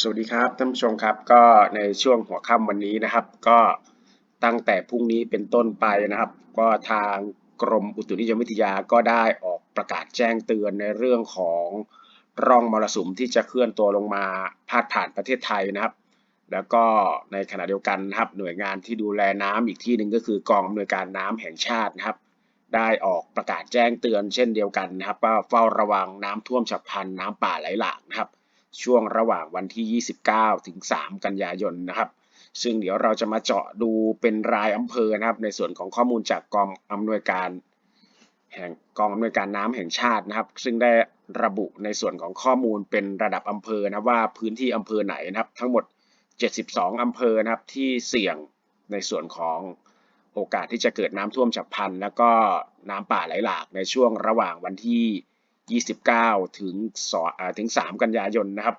สวัสดีครับท่านผู้ชมครับก็ในช่วงหัวค่ำวันนี้นะครับ ก็ตั้งแต่พรุ่งนี้เป็นต้นไปนะครับ ก็ทางกรมอุตุนิยมวิทยาก็ได้ออกประกาศแจ้งเตือนในเรื่องของร่องมรสุมที่จะเคลื่อนตัวลงมาพาดผ่านประเทศไทยนะครับ แล้วก็ในขณะเดียวกันนะครับ หน่วยงานที่ดูแลน้ำอีกที่หนึ่งก็คือกองอำนวยการน้ำแห่งชาตินะครับ ได้ออกประกาศแจ้งเตือนเช่นเดียวกันนะครับว่าเฝ้าระวังน้ำท่วมฉับพลันน้ำป่าไหลหลากนะครับ ช่วงระหว่างวันที่ 29 ถึง 3 กันยายนนะครับ ซึ่งเดี๋ยวเราจะมาเจาะดูเป็นรายอำเภอนะครับ ในส่วนของข้อมูลจากกองอำนวยการแห่งกองอำนวยการน้ำแห่งชาตินะครับ ซึ่งได้ระบุในส่วนของข้อมูลเป็นระดับอำเภอนะว่าพื้นที่อำเภอไหนนะครับ ทั้งหมด 72อำเภอนะครับที่เสี่ยงในส่วนของโอกาสที่จะเกิดน้ำท่วมฉับพลัน แล้วก็น้ำป่าไหลหลากในช่วงระหว่างวันที่ 29 ถึง2อ่าถึง 3 กันยายนนะครับ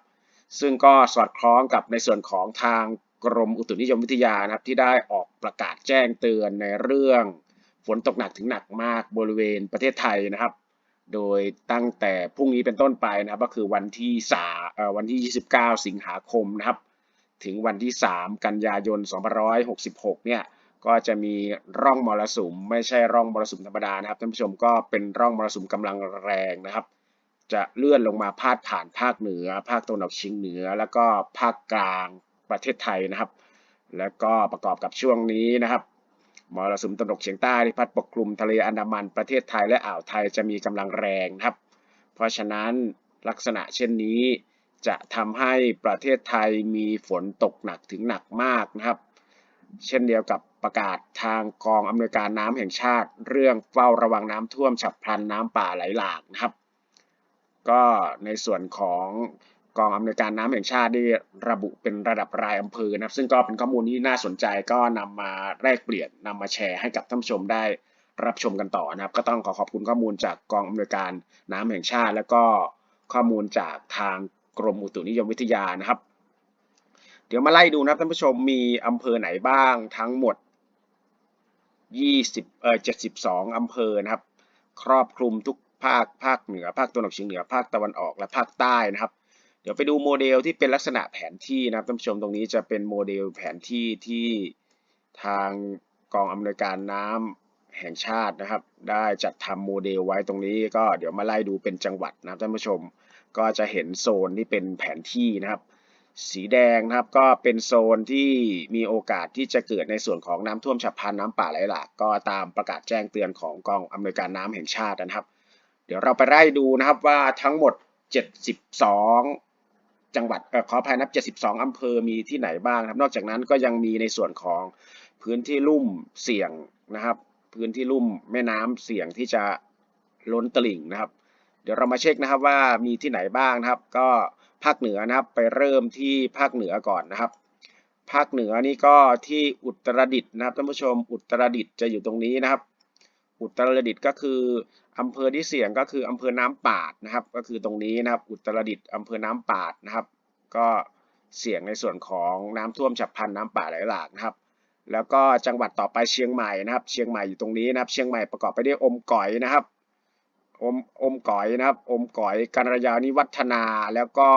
ซึ่งก็สอดคล้องกับในส่วนของทางกรมอุตุนิยมวิทยานะครับ ที่ได้ออกประกาศแจ้งเตือนในเรื่องฝนตกหนักถึงหนักมากบริเวณประเทศไทยนะครับ โดยตั้งแต่พรุ่งนี้เป็นต้นไปนะครับ ก็คือวันที่สาวันที่ 29 สิงหาคมนะครับ ถึงวันที่ 3 กันยายน 2566 เนี่ย ก็จะมีร่องมรสุม ไม่ใช่ร่องมรสุมธรรมดานะครับท่านผู้ชมก็เป็นร่องมรสุมกำลังแรงนะครับ จะเลื่อนลงมาพาดผ่านภาคเหนือ ภาคตะวันออกเฉียงเหนือ แล้วก็ภาคกลางประเทศไทยนะครับ แล้วก็ประกอบกับช่วงนี้นะครับมรสุมตะวันออกเฉียงใต้ที่พัดปกคลุมทะเลอันดามันประเทศไทยและอ่าวไทยจะมีกำลังแรงนะครับ เพราะฉะนั้นลักษณะเช่นนี้ จะทำให้ประเทศไทยมีฝนตกหนักถึงหนักมากนะครับ เช่นเดียวกับ ประกาศทางกองอำนวยการน้ำแห่งชาติ เรื่องเฝ้าระวังน้ำท่วมฉับพลันน้ำป่าไหลหลากนะครับ ก็ในส่วนของกองอำนวยการน้ำแห่งชาติได้ระบุเป็นระดับรายอำเภอนะครับ ซึ่งก็เป็นข้อมูลที่น่าสนใจก็นำมาแลกเปลี่ยนนำมาแชร์ให้กับท่านผู้ชมได้รับชมกันต่อนะครับ ก็ต้องขอขอบคุณข้อมูลจากกองอำนวยการน้ำแห่งชาติ แล้วก็ข้อมูลจากทางกรมอุตุนิยมวิทยานะครับ เดี๋ยวมาไล่ดูนะครับท่านผู้ชมมีอำเภอไหนบ้างทั้งหมด 20เอ่อ72 อำเภอนะครับ ครอบคลุมทุกภาคภาคเหนือ ภาคตะวันออกเฉียงเหนือ ภาคตะวันออกและภาคใต้นะครับ เดี๋ยวไปดูโมเดลที่เป็นลักษณะแผนที่นะครับท่านผู้ชมตรงนี้จะเป็นโมเดลแผนที่ที่ทางกองอำนวยการน้ำแห่งชาตินะครับ ได้จัดทำโมเดลไว้ตรงนี้ก็เดี๋ยวมาไล่ดูเป็นจังหวัดนะครับท่านผู้ชม ก็จะเห็นโซนที่เป็นแผนที่นะครับ สีแดงนะครับก็เป็นโซนที่มีโอกาสที่จะเกิดในส่วนของน้ำท่วมฉับพลันน้ำป่าไหลหลากก็ตามประกาศแจ้งเตือนของกองอำนวยการน้ำแห่งชาตินะครับ เดี๋ยวเราไปไล่ดูนะครับว่าทั้งหมด 72 จังหวัดออขออภัยนับ 72 อำเภอมีที่ไหนบ้างครับ นอกจากนั้นก็ยังมีในส่วนของพื้นที่ลุ่มเสี่ยงนะครับ พื้นที่ลุ่มแม่น้ำเสี่ยงที่จะล้นตลิ่งนะครับ เดี๋ยวเรามาเช็คนะครับว่ามีที่ไหนบ้างนะครับ ก็ ภาคเหนือนะครับ ไปเริ่มที่ภาคเหนือก่อนนะครับ ภาคเหนือนี่ก็ที่อุตรดิตถ์นะครับท่านผู้ชมอุตรดิตถ์จะอยู่ตรงนี้นะครับ อุตรดิตถ์ก็คืออำเภอที่เสี่ยงก็คืออำเภอน้ำปาดนะครับ ก็คือตรงนี้นะครับ อุตรดิตถ์อำเภอน้ำปาดนะครับ ก็เสี่ยงในส่วนของน้ำท่วมฉับพลันน้ำป่าไหลหลากนะครับแล้วก็จังหวัดต่อไปเชียงใหม่นะครับ เชียงใหม่อยู่ตรงนี้นะครับ เชียงใหม่ประกอบไปด้วยอมก๋อยนะครับ อมอมก๋อยนะครับ อมก๋อยกัญญาณิวัฒนาแล้วก็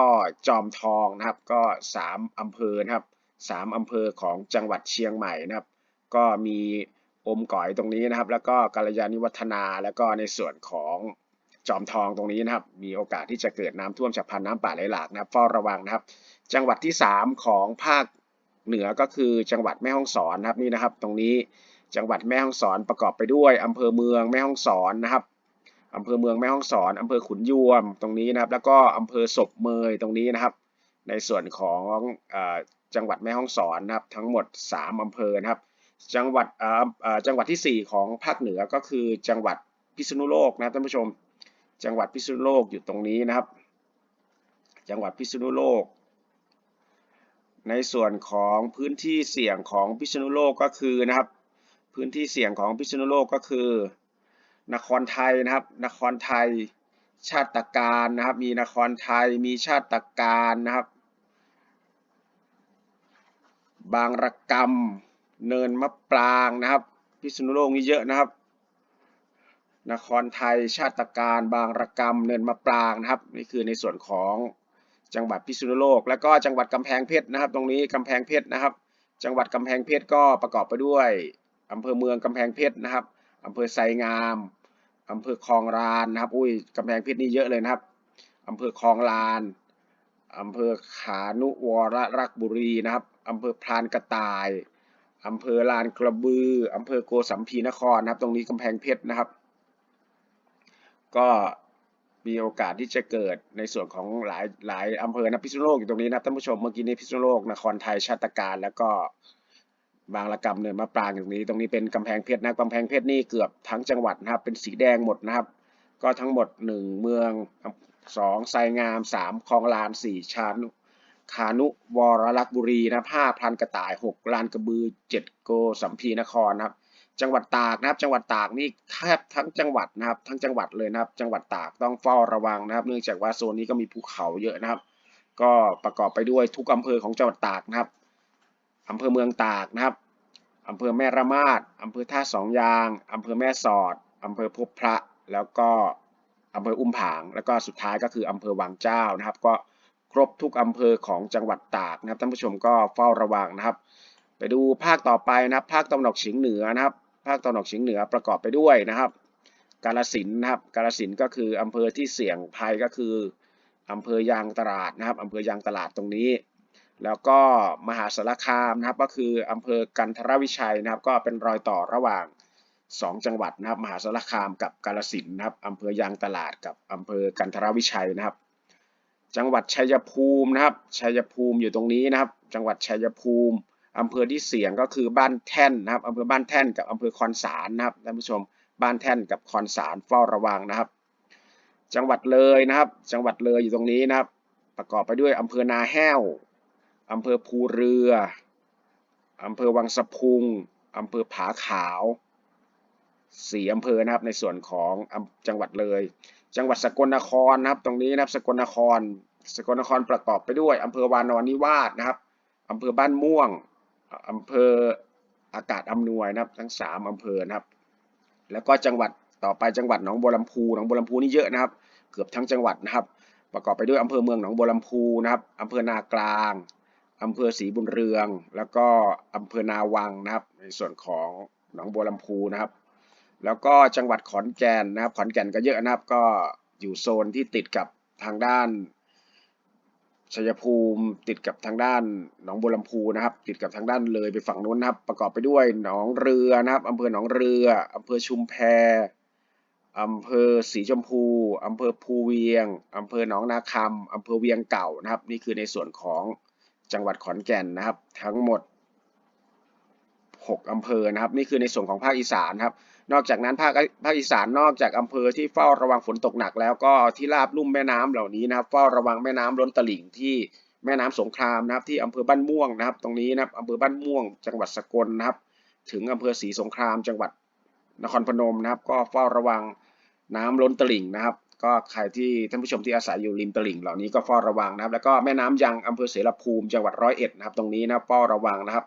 จอมทองนะครับ ก็สามอำเภอนะครับสามอำเภอของจังหวัดเชียงใหม่นะครับ ก็มีอมก๋อยตรงนี้นะครับ แล้วก็กัลยาณิวัฒนาแล้วก็ในส่วนของจอมทองตรงนี้นะครับ มีโอกาสที่จะเกิดน้ำท่วมฉับพลันน้ำป่าไหลหลากนะครับเฝ้าระวังนะครับ จังหวัดที่ 3 ของภาคเหนือก็คือจังหวัดแม่ฮ่องสอนนะครับนี่นะครับ ตรงนี้จังหวัดแม่ฮ่องสอนประกอบไปด้วยอำเภอเมืองแม่ฮ่องสอนนะครับ อำเภอเมืองแม่ฮ่องสอนอำเภอขุนยวมตรงนี้นะครับ แล้วก็อำเภอศพเมยตรงนี้นะครับ ในส่วนของจังหวัดแม่ฮ่องสอนนะครับ ทั้งหมด 3อำเภอนะครับ จังหวัดจังหวัดที่ 4 ของภาคเหนือก็คือจังหวัดพิษณุโลกนะครับท่านผู้ชม จังหวัดพิษณุโลกอยู่ตรงนี้นะครับ จังหวัดพิษณุโลก ในส่วนของพื้นที่เสี่ยงของพิษณุโลกก็คือนะครับ พื้นที่เสี่ยงของพิษณุโลกก็คือ นครไทยนะครับ นครไทย ชาติการนะครับ มีนครไทย มีชาติการนะครับ บางระกำเนินมะปรางนะครับ พิษณุโลกนี่เยอะนะครับ นครไทย ชาติการ บางระกำเนินมะปรางนะครับ นี่คือในส่วนของจังหวัดพิษณุโลก แล้วก็จังหวัดกำแพงเพชรนะครับ ตรงนี้กำแพงเพชรนะครับ จังหวัดกำแพงเพชรก็ประกอบไปด้วยอำเภอเมืองกำแพงเพชรนะครับอำเภอไซงาม อำเภอคลองลานนะครับ อุ้ยกำแพงเพชรนี่เยอะเลยนะครับอำเภอคลองลานอำเภอขานุวรรักบุรีนะครับอำเภอพรานกระต่ายอำเภอลานกระบืออำเภอโกสัมพีนครนะครับ ตรงนี้กำแพงเพชรนะครับ ก็มีโอกาสที่จะเกิดในส่วนของหลายหลายอำเภอนะพิษณุโลกอยู่ตรงนี้นะท่านผู้ชมเมื่อกี้นี้พิษณุโลกนครไทยชาติการแล้วก็ บางละกำเนินมะปรางอยู่ตรงนี้ ตรงนี้เป็นกำแพงเพชรนะกำแพงเพชรนี่เกือบทั้งจังหวัดนะครับ เป็นสีแดงหมดนะครับ ก็ทั้งหมดหนึ่งเมืองสองไซงามสามคลองลานสี่ชานุขานุวรลักษ์บุรีนะห้าพันกระต่ายหกลานกระบือเจ็ดโกสัมพีนครนะครับ จังหวัดตากนะครับ จังหวัดตากนี่แทบทั้งจังหวัดนะครับ ทั้งจังหวัดเลยนะครับ จังหวัดตากต้องเฝ้าระวังนะครับ เนื่องจากว่าโซนนี้ก็มีภูเขาเยอะนะครับ ก็ประกอบไปด้วยทุกอำเภอของจังหวัดตากนะครับ อำเภอเมืองตากนะครับอำเภอแม่ระมาดอำเภอท่าสองยางอำเภอแม่สอดอำเภอพบพระ แล้วก็อำเภออุ้มผาง แล้วก็สุดท้ายก็คืออำเภอวังเจ้านะครับ ก็ครบทุกอำเภอของจังหวัดตากนะครับท่านผู้ชมก็เฝ้าระวังนะครับ ไปดูภาคต่อไปนะครับ ภาคตะวันออกเฉียงเหนือนะครับ ภาคตะวันออกเฉียงเหนือประกอบไปด้วยนะครับ กาฬสินนะครับ กาฬสินก็คืออำเภอที่เสี่ยงภัยก็คืออำเภอยางตลาดนะครับอำเภอยางตลาดตรงนี้ แล้วก็มหาสารคามนะครับก็คืออำเภอกันทรวิชัยนะครับ ก็เป็นรอยต่อระหว่าง 2 จังหวัดนะครับ มหาสารคามกับกาฬสินนะครับอำเภอยางตลาดกับอำเภอกันทรวิชัยนะครับ จังหวัดชัยภูมินะครับชัยภูมิอยู่ตรงนี้นะครับ จังหวัดชัยภูมิอำเภอที่เสียงก็คือบ้านแท่นนะครับอำเภอบ้านแท่นกับอำเภอคอนสารนะครับท่านผู้ชมบ้านแท่นกับคอนสารเฝ้าระวังนะครับ จังหวัดเลยนะครับ จังหวัดเลยอยู่ตรงนี้นะครับ ประกอบไปด้วยอำเภอนาแห้ว อำเภอภูเรืออำเภอวังสะพุงอำเภอผาขาวสี่อำเภอนะครับในส่วนของจังหวัดเลย จังหวัดสกลนครนะครับ ตรงนี้นะครับสกลนคร สกลนครประกอบไปด้วยอำเภอวานอนนิวาสนะครับอำเภอบ้านม่วงอำเภออากาศอำนวยนะครับ ทั้งสามอำเภอนะครับ แล้วก็จังหวัดต่อไปจังหวัดหนองบัวลำพูหนองบัวลำพูนี่เยอะนะครับ เกือบทั้งจังหวัดนะครับ ประกอบไปด้วยอำเภอเมืองหนองบัวลำพูนะครับอำเภอนากลาง อำเภอศรีบุญเรือง แล้วก็อำเภอนาวังนะครับ ในส่วนของหนองบัวลำพูนะครับ แล้วก็จังหวัดขอนแก่นนะครับ ขอนแก่นก็เยอะนะครับ ก็อยู่โซนที่ติดกับทางด้านชัยภูมิติดกับทางด้านหนองบัวลำพูนะครับ ติดกับทางด้านเลยไปฝั่งนู้นนะครับ ประกอบไปด้วยหนองเรือนะครับอำเภอหนองเรืออำเภอชุมแพอำเภอสีชมพูอำเภอภูเวียงอำเภอหนองนาคำอำเภอเวียงเก่านะครับ นี่คือในส่วนของ จังหวัดขอนแก่นนะครับ ทั้งหมด 6 อำเภอนะครับ นี่คือในส่วนของภาคอีสานครับ นอกจากนั้นภาคภาคอีสานนอกจากอำเภอที่เฝ้าระวังฝนตกหนัก แล้วก็ที่ราบลุ่มแม่น้ำเหล่านี้นะครับ เฝ้าระวังแม่น้ำล้นตลิ่งที่แม่น้ำสงครามนะครับ ที่อำเภอบ้านม่วงนะครับ ตรงนี้นะครับอำเภอบ้านม่วง จังหวัดสกลนะครับ ถึงอำเภอศรีสงคราม จังหวัดนครพนมนะครับ ก็เฝ้าระวังน้ำล้นตลิ่งนะครับ ก็ใครที่ท่านผู้ชมที่อาศัยอยู่ริมตลิ่งเหล่านี้ก็เฝ้าระวังนะครับ แล้วก็แม่น้ำยังอำเภอเสรภูมิจังหวัดร้อยเอ็ดนะครับ ตรงนี้นะเฝ้าระวังนะครับ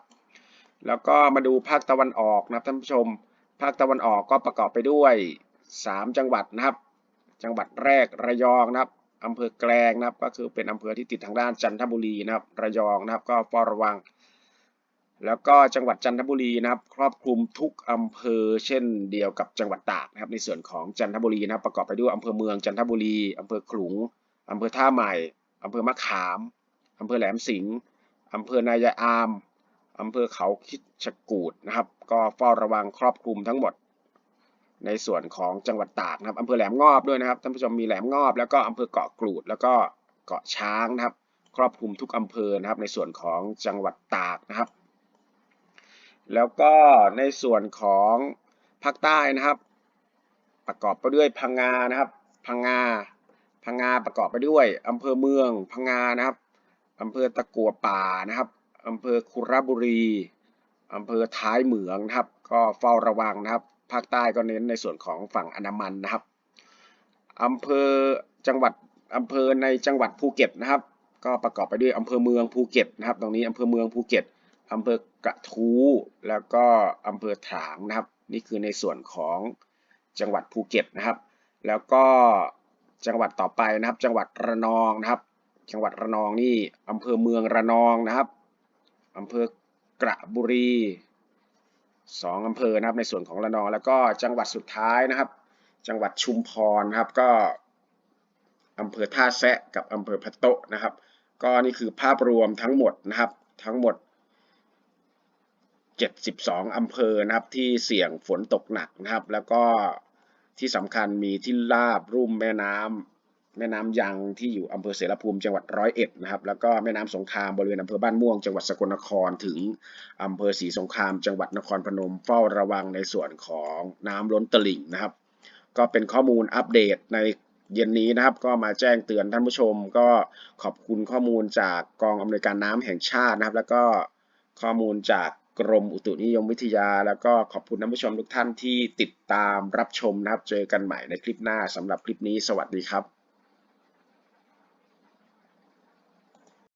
แล้วก็มาดูภาคตะวันออกนะครับท่านผู้ชม ภาคตะวันออกก็ประกอบไปด้วย 3 จังหวัดนะครับ จังหวัดแรกระยองนะครับอำเภอแกลงนะครับ ก็คือเป็นอำเภอที่ติดทางด้านจันทบุรีนะครับ ระยองนะครับ ก็เฝ้าระวัง แล้วก็จังหวัดจันทบุรีนะครับ ครอบคลุมทุกอำเภอเช่นเดียวกับจังหวัดตากนะครับ ในส่วนของจันทบุรีนะครับ ประกอบไปด้วยอำเภอเมืองจันทบุรีอำเภอขลุงอำเภอท่าใหม่อำเภอมะขามอำเภอแหลมสิงห์อำเภอนายายอามอำเภอเขาคิดชกูดนะครับ ก็เฝ้าระวังครอบคลุมทั้งหมด ในส่วนของจังหวัดตากนะครับอำเภอแหลมงอบด้วยนะครับท่านผู้ชมมีแหลมงอบ แล้วก็อำเภอเกาะกรูด แล้วก็เกาะช้างนะครับ ครอบคลุมทุกอำเภอนะครับ ในส่วนของจังหวัดตากนะครับ แล้วก็ในส่วนของภาคใต้นะครับ ประกอบไปด้วยพังงานะครับ พังงา พังงาประกอบไปด้วยอำเภอเมืองพังงานะครับอำเภอตะกัวป่านะครับอำเภอคุระบุรีอำเภอท้ายเหมืองนะครับ ก็เฝ้าระวังนะครับ ภาคใต้ก็เน้นในส่วนของฝั่งอันดามันนะครับอำเภอจังหวัดอำเภอในจังหวัดภูเก็ตนะครับ ก็ประกอบไปด้วยอำเภอเมืองภูเก็ตนะครับ ตรงนี้อำเภอเมืองภูเก็ต อำเภอกระทู้แล้วก็อำเภอถางนะครับ นี่คือในส่วนของจังหวัดภูเก็ตนะครับ แล้วก็จังหวัดต่อไปนะครับ จังหวัดระนองนะครับ จังหวัดระนองนี่อำเภอเมืองระนองนะครับอำเภอกระบุรีสองอำเภอนะครับในส่วนของระนอง แล้วก็จังหวัดสุดท้ายนะครับ จังหวัดชุมพรนะครับก็อำเภอท่าแซะกับอำเภอพะโตนะครับ ก็นี่คือภาพรวมทั้งหมดนะครับ ทั้งหมด 72 อำเภอนะครับที่เสี่ยงฝนตกหนักนะครับ แล้วก็ที่สำคัญมีที่ลาบรุ่มแม่น้ำแม่น้ำยังที่อยู่อำเภอเสรภูมิจังหวัดร้อยเอ็ดนะครับ แล้วก็แม่น้ำสงครามบริเวณอำเภอบ้านม่วงจังหวัดสกลนครถึงอำเภอศรีสงครามจังหวัดนครพนมเฝ้าระวังในส่วนของน้ำล้นตลิ่งนะครับ ก็เป็นข้อมูลอัปเดตในเย็นนี้นะครับก็มาแจ้งเตือนท่านผู้ชม ก็ขอบคุณข้อมูลจากกองอำนวยการน้ำแห่งชาตินะครับ แล้วก็ข้อมูลจาก กรมอุตุนิยมวิทยา แล้วก็ขอบคุณท่านผู้ชมทุกท่านที่ติดตามรับชมนะครับ เจอกันใหม่ในคลิปหน้าสำหรับคลิปนี้สวัสดีครับ